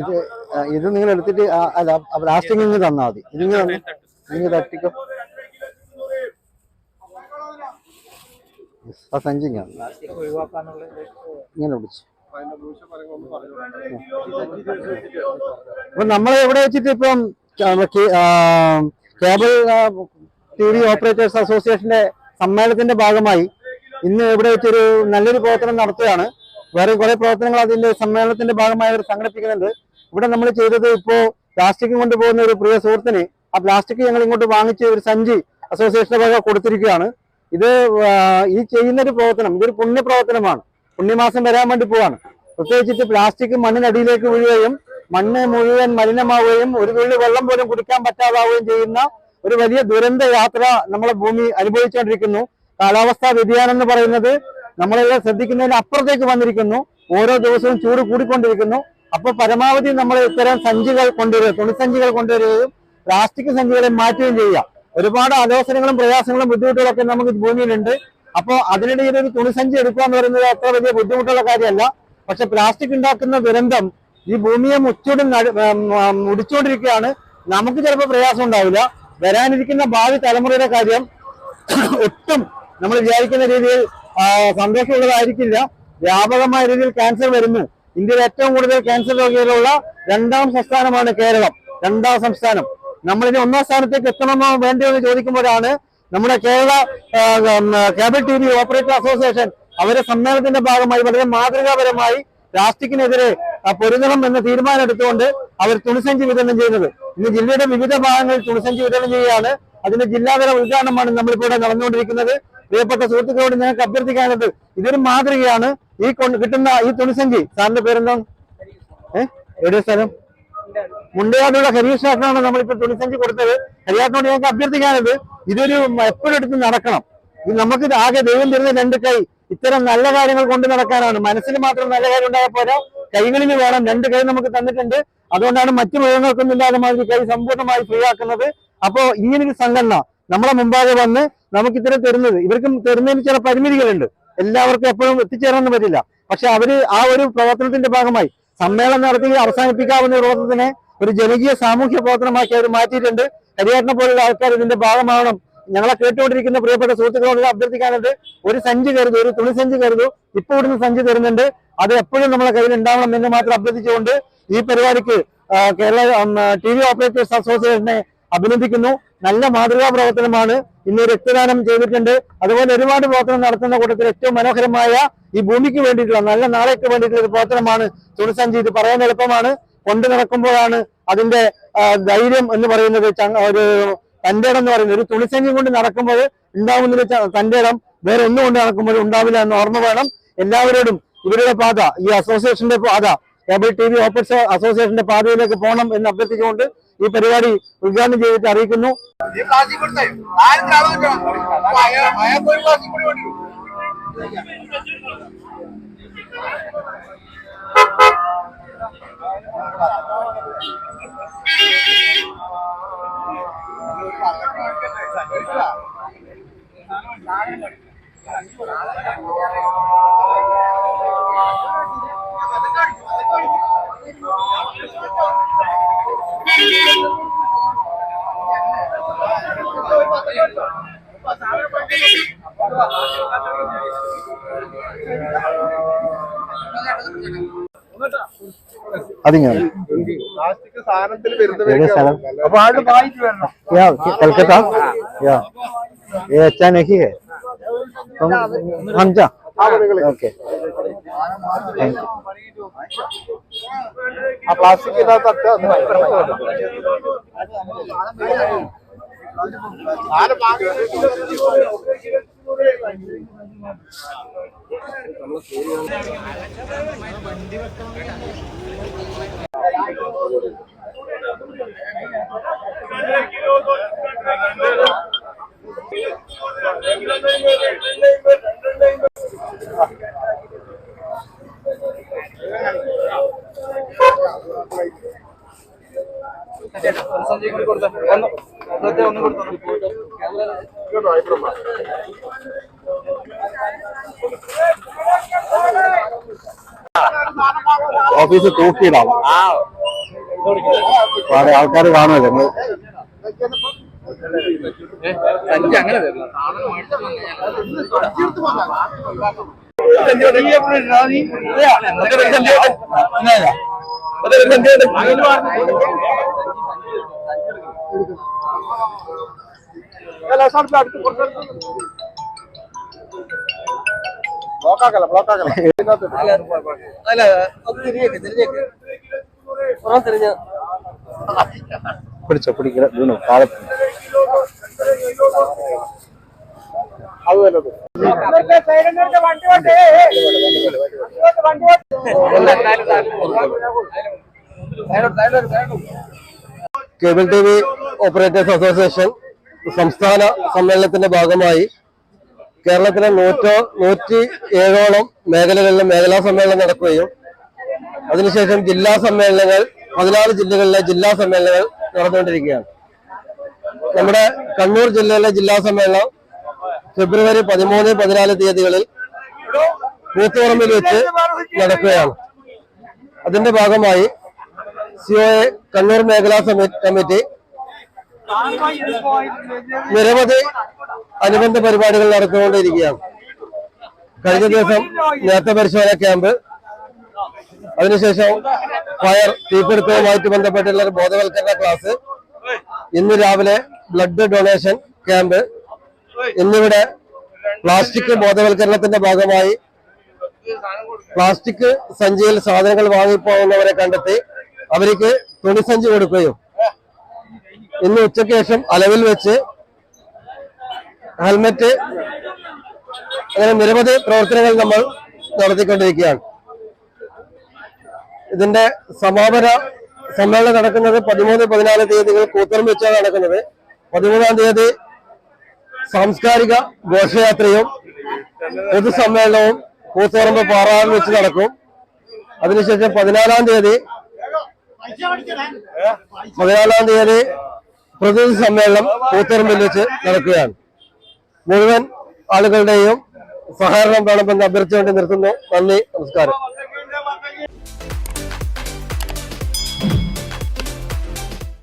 ഇത് ഇത് നിങ്ങൾ എടുത്തിട്ട് അല്ല പ്ലാസ്റ്റിക് ഇങ്ങ് തന്നാൽ മതി. ഇതിങ്ങ് നിങ്ങൾ ഇങ്ങ് തട്ടിക്കോ. ആ സഞ്ചി ഇങ്ങനെ അപ്പൊ നമ്മൾ എവിടെ വെച്ചിട്ട് ഇപ്പം കേബിൾ ടി വി ഓപ്പറേറ്റേഴ്സ് അസോസിയേഷന്റെ സമ്മേളനത്തിന്റെ ഭാഗമായി ഇന്ന് എവിടെ വെച്ചൊരു നല്ലൊരു പ്രവർത്തനം നടത്തുകയാണ്. വേറെ കുറെ പ്രവർത്തനങ്ങൾ അതിന്റെ സമ്മേളനത്തിന്റെ ഭാഗമായി അവർ സംഘടിപ്പിക്കുന്നുണ്ട്. ഇവിടെ നമ്മൾ ചെയ്തത് ഇപ്പോ പ്ലാസ്റ്റിക് കൊണ്ടുപോകുന്ന ഒരു പ്രിയ സുഹൃത്തിന് ആ പ്ലാസ്റ്റിക് ഞങ്ങൾ ഇങ്ങോട്ട് വാങ്ങിച്ച് ഒരു സഞ്ചി അസോസിയേഷന്റെ ഭാഗം കൊടുത്തിരിക്കുകയാണ്. ഇത് ഈ ചെയ്യുന്ന ഒരു പ്രവർത്തനം ഇതൊരു പുണ്യപ്രവർത്തനമാണ്. പുണ്യമാസം വരാൻ വേണ്ടി പോവാണ്. പ്രത്യേകിച്ചിട്ട് പ്ലാസ്റ്റിക് മണ്ണിനടിയിലേക്ക് വീഴുകയും മണ്ണ് മുഴുവൻ മലിനമാവുകയും ഒരു തുള്ളി വെള്ളം പോലും കുടിക്കാൻ പറ്റാതാവുകയും ചെയ്യുന്ന ഒരു വലിയ ദുരന്ത യാത്ര നമ്മളെ ഭൂമി അനുഭവിച്ചുകൊണ്ടിരിക്കുന്നു. കാലാവസ്ഥാ വ്യതിയാനം എന്ന് പറയുന്നത് നമ്മളെല്ലാം ശ്രദ്ധിക്കുന്നതിന് അപ്പുറത്തേക്ക് വന്നിരിക്കുന്നു. ഓരോ ദിവസവും ചൂട് കൂടിക്കൊണ്ടിരിക്കുന്നു. അപ്പൊ പരമാവധി നമ്മൾ ഇത്തരം സഞ്ചികൾ കൊണ്ടുവരിക തുണിസഞ്ചികൾ കൊണ്ടുവരികയും പ്ലാസ്റ്റിക് സഞ്ചികളെ മാറ്റുകയും ചെയ്യുക. ഒരുപാട് ആലോചനകളും പ്രയാസങ്ങളും ബുദ്ധിമുട്ടുകളൊക്കെ നമുക്ക് ഭൂമിയിലുണ്ട്. അപ്പോൾ അതിനിടയിൽ ഒരു തുണിസഞ്ചി എടുക്കുക എന്ന് പറയുന്നത് അത്ര വലിയ ബുദ്ധിമുട്ടുള്ള കാര്യമല്ല. പക്ഷെ പ്ലാസ്റ്റിക് ഉണ്ടാക്കുന്ന ദുരന്തം ഈ ഭൂമിയെ മുച്ചൂടും മുടിച്ചുകൊണ്ടിരിക്കുകയാണ്. നമുക്ക് ചിലപ്പോൾ പ്രയാസം ഉണ്ടാവില്ല. വരാനിരിക്കുന്ന ഭാവി തലമുറയുടെ കാര്യം ഒട്ടും നമ്മൾ വിചാരിക്കുന്ന രീതിയിൽ സന്തോഷമുള്ളതായിരിക്കില്ല. വ്യാപകമായ രീതിയിൽ ക്യാൻസർ വരുന്നു. ഇന്ത്യയിൽ ഏറ്റവും കൂടുതൽ ക്യാൻസർ രോഗികളുള്ള രണ്ടാം സംസ്ഥാനമാണ് കേരളം. രണ്ടാം സംസ്ഥാനം. നമ്മളിനി ഒന്നാം സ്ഥാനത്തേക്ക് എത്തണമോ വേണ്ടയോ എന്ന് ചോദിക്കുമ്പോഴാണ് നമ്മുടെ Kerala cable T V operator association അവരുടെ സമ്മേളനത്തിന്റെ ഭാഗമായി വളരെ മാതൃകാപരമായി പ്ലാസ്റ്റിക്കിനെതിരെ പൊരുതണം എന്ന തീരുമാനം എടുത്തുകൊണ്ട് അവർ തുണിസഞ്ചി വിതരണം ചെയ്യുന്നത്. ഇന്ന് ജില്ലയുടെ വിവിധ ഭാഗങ്ങളിൽ തുണിസഞ്ചി വിതരണം ചെയ്യുകയാണ്. അതിന്റെ ജില്ലാതല ഉദ്ഘാടനമാണ് നമ്മളിപ്പോൾ നടന്നുകൊണ്ടിരിക്കുന്നത്. പ്രിയപ്പെട്ട സുഹൃത്തുക്കളോട് ഞങ്ങൾക്ക് അഭ്യർത്ഥിക്കാനുള്ളത് ഇതൊരു മാതൃകയാണ്. ഈ കിട്ടുന്ന ഈ തുണിസഞ്ചി സാറിന്റെ പേരെന്താ ഏഹ് എവിടെ സ്ഥലം? മുണ്ടയാടുള്ള ഹരീഷ് ചേട്ടനാണ് നമ്മളിപ്പോ തുണിസഞ്ചി കൊടുത്തത്. ഹരിയാട്ടിനോട് ഞങ്ങൾക്ക് അഭ്യർത്ഥിക്കാനുണ്ട് ഇതൊരു എപ്പോഴും എടുത്ത് നടക്കണം? ഇത് നമുക്ക് ആകെ ദൈവം തരുന്ന രണ്ട് കൈ. ഇത്തരം നല്ല കാര്യങ്ങൾ കൊണ്ട് നടക്കാനാണ്. മനസ്സിന് മാത്രം നല്ല കാര്യം ഉണ്ടായാൽ പോരാ. കൈകളിൽ വേണം. രണ്ട് കൈ നമുക്ക് തന്നിട്ടുണ്ട്. അതുകൊണ്ടാണ് മറ്റു മൃഗങ്ങൾക്കൊന്നും ഇല്ലാതെ മാതിരി കൈ സമ്പൂർണമായി ഫ്രീ ആക്കുന്നത്. അപ്പോ ഇങ്ങനൊരു സംഘടന നമ്മളെ മുമ്പാകെ വന്ന് നമുക്ക് ഇത്തരം തരുന്നത്. ഇവർക്കും തരുന്നതിന് ചില പരിമിതികളുണ്ട്. എല്ലാവർക്കും എപ്പോഴും എത്തിച്ചേരാനൊന്നും പറ്റില്ല. പക്ഷെ അവർ ആ ഒരു പ്രവർത്തനത്തിന്റെ ഭാഗമായി സമ്മേളനം നടത്തി അവസാനിപ്പിക്കാവുന്ന പ്രവർത്തനത്തിനെ ഒരു ജനകീയ സാമൂഹ്യ പ്രവർത്തനമാക്കി അവർ മാറ്റിയിട്ടുണ്ട്. ഹരിയാട്ടിനെ പോലുള്ള ആൾക്കാർ ഇതിന്റെ ഭാഗമാവണം. ഞങ്ങളെ കേട്ടുകൊണ്ടിരിക്കുന്ന പ്രിയപ്പെട്ട സുഹൃത്തുക്കളോട് അഭ്യർത്ഥിക്കാനുണ്ട്. ഒരു സഞ്ചി കരുതു ഒരു തുണി സഞ്ചി കരുതു. ഇപ്പൊ ഇവിടുന്ന് സഞ്ചി തരുന്നുണ്ട്. അത് എപ്പോഴും നമ്മളെ കയ്യിൽ ഉണ്ടാവണം എന്ന് മാത്രം അഭ്യർത്ഥിച്ചുകൊണ്ട് ഈ പരിപാടിക്ക് കേരള ടി വി ഓപ്പറേറ്റേഴ്സ് അസോസിയേഷനെ അഭിനന്ദിക്കുന്നു. നല്ല മാതൃകാ പ്രവർത്തനമാണ്. ഇന്ന് രക്തദാനം ചെയ്തിട്ടുണ്ട്. അതുപോലെ ഒരുപാട് പ്രവർത്തനം നടത്തുന്ന കൂട്ടത്തിൽ ഏറ്റവും മനോഹരമായ ഈ ഭൂമിക്ക് വേണ്ടിയിട്ടുള്ള നല്ല നാളേക്ക് വേണ്ടിയിട്ടുള്ള ഒരു പ്രവർത്തനമാണ് തുണിസഞ്ചി. ഇത് പറയാൻ എളുപ്പമാണ്. കൊണ്ടു നടക്കുമ്പോഴാണ് അതിന്റെ ധൈര്യം എന്ന് പറയുന്നത് ഒരു തന്റെ ഇടം എന്ന് പറയുന്നത്. ഒരു തുണിസഞ്ചി കൊണ്ട് നടക്കുമ്പോൾ ഉണ്ടാവുന്നൊരു ച- തന്റെ ഇടം. വേറെ ഒന്നും കൊണ്ട് നടക്കുമ്പോൾ ഉണ്ടാവില്ല എന്ന് ഓർമ്മ വേണം. എല്ലാവരോടും ഇവരുടെ പാത ഈ അസോസിയേഷന്റെ പാത കേബിൾ ടി വി ഓപ്പറേറ്റർ അസോസിയേഷന്റെ പാതയിലേക്ക് പോകണം എന്ന് അഭ്യർത്ഥിച്ചുകൊണ്ട് ഈ പരിപാടി ഉദ്ഘാടനം ചെയ്തിട്ട് അറിയിക്കുന്നു അതിങ്ങനെ പ്ലാസ്റ്റിക് സാധനത്തിൽ ഏത് സ്ഥലം അപ്പൊ ആള് വാങ്ങിച്ചു വരണം क्या कलकत्ता या ये अच्छा नहीं है तुम हम जा ओके ആ പ്ലാസ്റ്റിക് ഇതിനകത്ത് Ah, no tengo ningún. No hay problema. Office തൂക്കിയിടാം ആ ആൾക്കാർ കാണുമല്ലോ തരണം ബ്ലോക്കാക്കല ബ്ലോക്കാക്കല അല്ല അത് തിരിഞ്ഞേക്ക് തിരിഞ്ഞേക്ക്. പുറം തിരിഞ്ഞ. പിടിച്ചോ പിടിക്കല വീണു cable T V operators association സംസ്ഥാന സമ്മേളനത്തിന്റെ ഭാഗമായി കേരളത്തിലെ നൂറ്റോ നൂറ്റി ഏഴോളം മേഖലകളിലും മേഖലാ സമ്മേളനം നടക്കുകയും അതിനുശേഷം ജില്ലാ സമ്മേളനങ്ങൾ പതിനാല് ജില്ലകളിലെ ജില്ലാ സമ്മേളനങ്ങൾ നടന്നുകൊണ്ടിരിക്കുകയാണ്. നമ്മുടെ കണ്ണൂർ ജില്ലയിലെ ജില്ലാ സമ്മേളനം ഫെബ്രുവരി പതിമൂന്ന് പതിനാല് തീയതികളിൽ കൂത്തുപറമ്പിൽ വെച്ച് നടക്കുകയാണ്. അതിന്റെ ഭാഗമായി സിഒഎ കണ്ണൂർ മേഖലാ കമ്മിറ്റി നിരവധി അനുബന്ധ പരിപാടികൾ നടന്നുകൊണ്ടിരിക്കുകയാണ്. കഴിഞ്ഞ ദിവസം നേരത്തെ പരിശോധന ക്യാമ്പ്. അതിനുശേഷം ഫയർ തീപിടുത്തവുമായിട്ട് ബന്ധപ്പെട്ടുള്ള ബോധവൽക്കരണ ക്ലാസ്. ഇന്ന് രാവിലെ ബ്ലഡ് ഡൊണേഷൻ ക്യാമ്പ്. ഇന്നിവിടെ പ്ലാസ്റ്റിക് ബോധവൽക്കരണത്തിന്റെ ഭാഗമായി പ്ലാസ്റ്റിക് സഞ്ചിയിൽ സാധനങ്ങൾ വാങ്ങിപ്പോകുന്നവരെ കണ്ടെത്തി അവർക്ക് തുണിസഞ്ചി കൊടുക്കുകയും. ഇന്ന് ഉച്ചയ്ക്ക് ശേഷം അലവിൽ വെച്ച് ഹെൽമറ്റ് അങ്ങനെ നിരവധി പ്രവർത്തനങ്ങൾ നമ്മൾ നടത്തിക്കൊണ്ടിരിക്കുകയാണ്. ഇതിന്റെ സമാപന സമ്മേളനം നടക്കുന്നത് പതിമൂന്ന് പതിനാല് തീയതികൾ കൂത്തറം വെച്ചാണ് നടക്കുന്നത്. പതിമൂന്നാം തീയതി സാംസ്കാരിക ഘോഷയാത്രയും പൊതുസമ്മേളനവും കൂത്തുപറമ്പ് പാറാറിൽ വെച്ച് നടക്കും. അതിനുശേഷം പതിനാലാം തീയതി പതിനാലാം തീയതി പ്രതിനിധി സമ്മേളനം കൂത്തുറമ്പിൽ വെച്ച് നടക്കുകയാണ്. മുഴുവൻ ആളുകളുടെയും സഹകരണം വേണമെന്ന് അഭ്യർത്ഥിച്ചുകൊണ്ട് നിർത്തുന്നു. നന്ദി നമസ്കാരം.